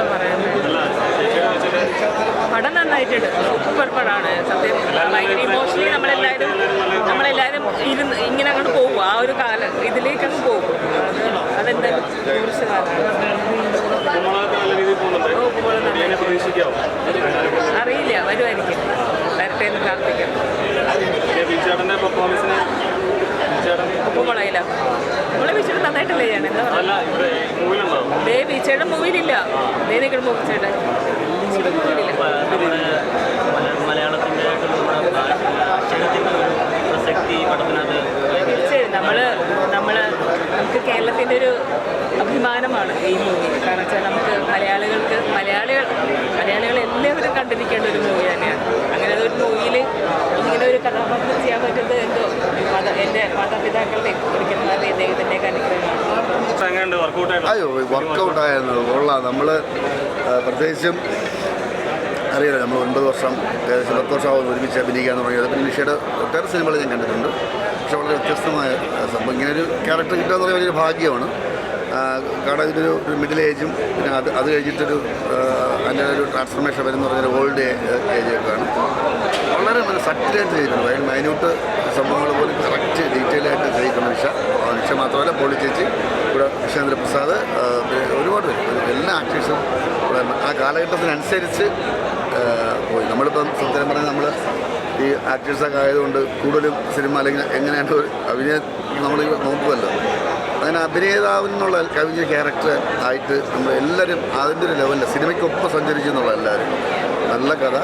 എന്താ പറയുന്നത്? പടം നന്നായിട്ടുണ്ട്. സൂപ്പർ പടമാണ് സത്യം ഭയങ്കര ഇമോഷണലി നമ്മളെല്ലാവരും നമ്മളെല്ലാവരും ഇരുന്ന് ഇങ്ങനെ അങ്ങോട്ട് പോകും. ആ ഒരു കാലം ഇതിലേക്ക് അങ്ങ് പോകും. അതെന്താ. ഇതിനെ പ്രതീക്ഷിക്കാവോ അറിയില്ല. വരുമായിരിക്കും. വരട്ടെ എന്ന് പ്രാർത്ഥിക്കാം ഉപ്പ് മുളയില്ല നമ്മളെ വിളിച്ചിട്ട് നന്നായിട്ടല്ലേ ഞാൻ എന്താ പറയുക? ദേ ബീച്ചയുടെ മൂവിയിലില്ല ദേ നിൽക്കണം മൂവിച്ചേട്ടൻ മലയാളത്തിന്റെ പ്രസക്തി പടത്തിനകത്ത് തീർച്ചയായും നമ്മൾ നമ്മൾ നമുക്ക് കേരളത്തിന്റെ ഒരു അഭിമാനമാണ് ഈ മൂവി. കാരണം വെച്ചാൽ നമുക്ക് മലയാളികൾക്ക് മലയാളികൾ മലയാളികൾ എല്ലാവരും കണ്ടിരിക്കേണ്ട ഒരു മൂവി തന്നെയാണ്. അങ്ങനെ ഒരു മൂവിയിൽ ഇങ്ങനെ ഒരു കഥാപാത്രം ചെയ്യാൻ പറ്റുന്നത് എന്തോ? എന്റെ മാതാപിതാക്കളുടെ അയ്യോ വർക്കൗട്ട് ആയിരുന്നു. കൊള്ളാം. നമ്മൾ പ്രത്യേകിച്ചും അറിയാലോ നമ്മൾ ഒൻപത് വർഷം ഏകദേശം പത്ത് വർഷമാകുന്നു ഒരുമിച്ച് അഭിനയിക്കാൻ തുടങ്ങിയത്. പിന്നെ നിഷയുടെ ഒട്ടേറെ സിനിമകൾ ഞാൻ കണ്ടിട്ടുണ്ട്. പക്ഷെ വളരെ വ്യത്യസ്തമായ സംഭവം. ഇങ്ങനെ ഒരു ക്യാരക്ടർ കിട്ടുക എന്ന് പറയുന്നത് വലിയൊരു ഭാഗ്യമാണ്. കാരണം ഇതൊരു മിഡിൽ ഏജും പിന്നെ അത് അത് കഴിഞ്ഞിട്ടൊരു അതിന്റെ ഒരു ട്രാൻസ്ഫർമേഷൻ വരുന്ന പറഞ്ഞൊരു ഓൾഡ് ഏജ് ആണ്. വളരെ നല്ല സട്ടിലായിട്ട് ചെയ്തിട്ടുണ്ട്. അതിൽ മൈന്യൂട്ട് സംഭവങ്ങൾ പോലും കറക്റ്റ് ഡീറ്റെയിൽ ആയിട്ട് ചെയ്തിട്ടുണ്ട് നിഷ. നിഷ മാത്രമല്ല പോളി ചേച്ചി. ഇവിടെ വിശ്വേന്ദ്ര പ്രസാദ് ഒരുപാട് എല്ലാ ആക്ടേഴ്സും ആ കാലഘട്ടത്തിനനുസരിച്ച് പോയി. നമ്മളിപ്പം സത്യം പറഞ്ഞാൽ നമ്മൾ ഈ ആക്ടേഴ്സൊക്കെ ആയതുകൊണ്ട് കൂടുതലും സിനിമ അല്ലെങ്കിൽ എങ്ങനെയാണ് അഭിനയം നമ്മൾ നോക്കുമല്ലോ അങ്ങനെ അഭിനേതാവെന്നുള്ള കവിഞ്ഞ ക്യാരക്ടർ ആയിട്ട് നമ്മൾ എല്ലാവരും അതിന്റെ ഒരു ലെവലിൽ സിനിമയ്ക്കൊപ്പം സഞ്ചരിച്ചു എന്നുള്ള എല്ലാവരും. നല്ല കഥ.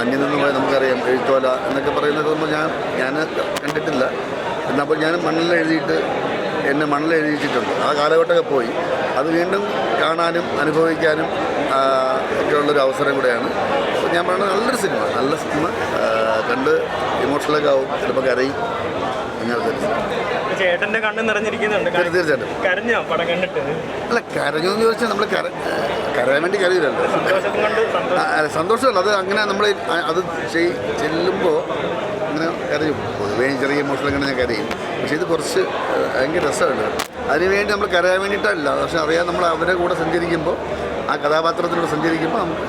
അന്യം നിന്ന് പോയാൽ നമുക്കറിയാം എഴുത്തോല എന്നൊക്കെ പറയുന്നത് നമ്മൾ ഞാൻ ഞാൻ കണ്ടിട്ടില്ല. എന്നപ്പോൾ ഞാൻ മണ്ണിൽ എഴുതിയിട്ട് എന്നെ മണ്ണിൽ എഴുതിയിട്ടുണ്ട് ആ കാലഘട്ടമൊക്കെ പോയി. അത് വീണ്ടും കാണാനും അനുഭവിക്കാനും ഒക്കെ ഉള്ളൊരു അവസരം കൂടെയാണ്. അപ്പോൾ ഞാൻ പറയുന്നത് നല്ലൊരു സിനിമ നല്ല സിനിമ. കണ്ട് ഇമോഷണലൊക്കെ ആവും ചിലപ്പോൾ കരയും. കണ്ണ് നിറഞ്ഞിരിക്കുന്നുണ്ട്. തീർ- തീർച്ചയായിട്ടും. കരഞ്ഞോ? പടം കണ്ടിട്ട്? അല്ല കരഞ്ഞു എന്ന് ചോദിച്ചാൽ നമ്മൾ കര കരയാൻ വേണ്ടി കരയില്ലല്ലോ സന്തോഷം കൊണ്ട് അല്ല, സന്തോഷമല്ല. അത് അങ്ങനെ നമ്മൾ അത് ചെല്ലുമ്പോൾ അങ്ങനെ കരയും. പൊതുവേ ചെറിയ ഇമോഷണൽ അങ്ങനെ ഞാൻ കരയും. പക്ഷേ ഇത് കുറച്ച് ഭയങ്കര രസമാണ്. അതിനുവേണ്ടി നമ്മൾ കരയാൻ വേണ്ടിയിട്ടല്ല. പക്ഷെ അറിയാൻ നമ്മൾ അവരുടെ കൂടെ സഞ്ചരിക്കുമ്പോൾ ആ കഥാപാത്രത്തിലൂടെ സഞ്ചരിക്കുമ്പോൾ നമുക്ക്